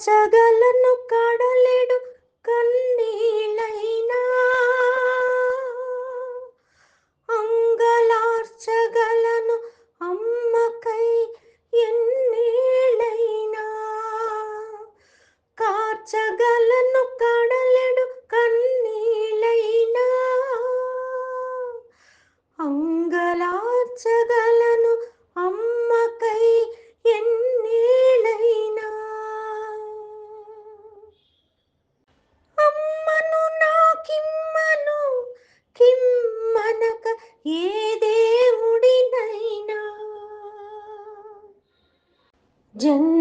మార్చగలను కడలేడు. ಜನ್ಮ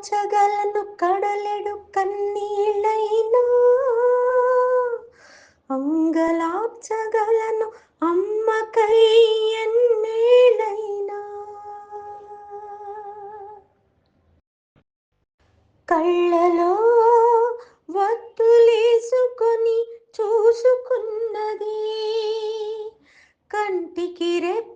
మార్చగలను కడలెడు కన్నీళ్ళైనా. అంగలార్చగలను అమ్మకై ఎన్నేళ్ళైనా కళ్ళలో వత్తులేసుకొని చూసుకున్నది. కంటికి రెప్ప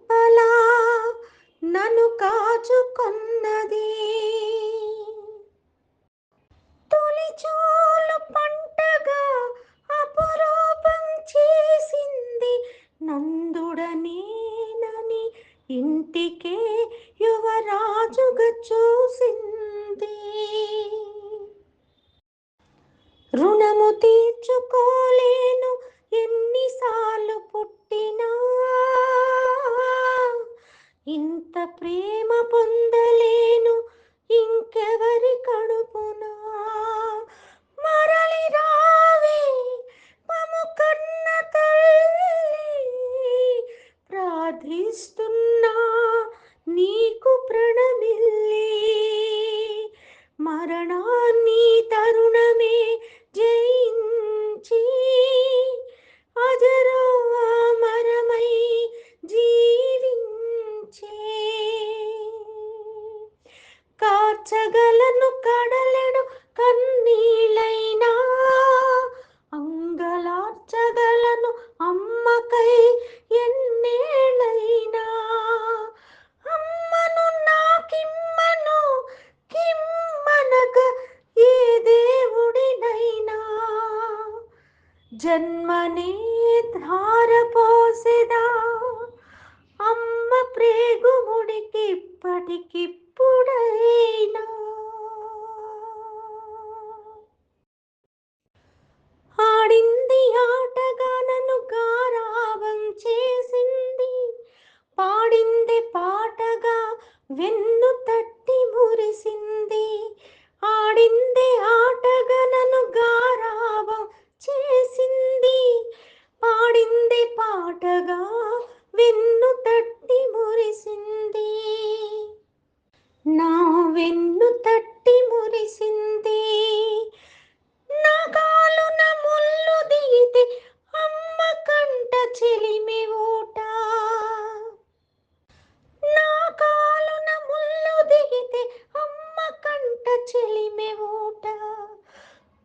ఇంటికే యువరాజుగా చూసింది. రుణము తీర్చుకోలేను ఎన్నిసార్లు పుట్టినా. ఇంత ప్రేమ పొందలేను ఇంకెవరి కడుపునా. మరలి రావే మము తల్లి. ప్రార్థిస్తూ जन्मने धारपो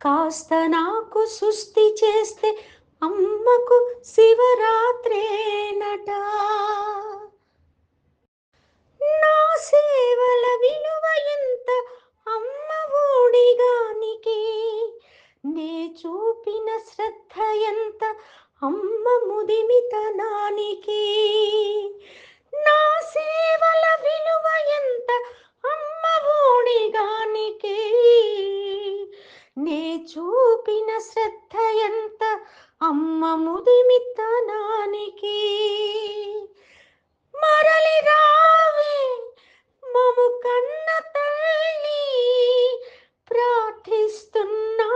కాస్త నాకు సుస్థి చేస్తే అమ్మకు శివరాత్రేనట నా సేవల విలువ ఎంత అమ్మ ఊడిగానికి నే చూపిన శ్రద్ధ ఎంత అమ్మ ముదిమితనానికి నా సేవల విలువ ఎంత అమ్మ ఊడిగానికి నే చూపిన శ్రద్ధ ఎంత? అమ్మ ముదిమిత్తనానికి మరలి రావే మము కన్న తల్లి. ప్రార్థిస్తున్నా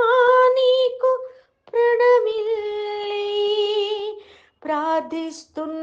నీకు ప్రణమిల్లి. ప్రార్థిస్తు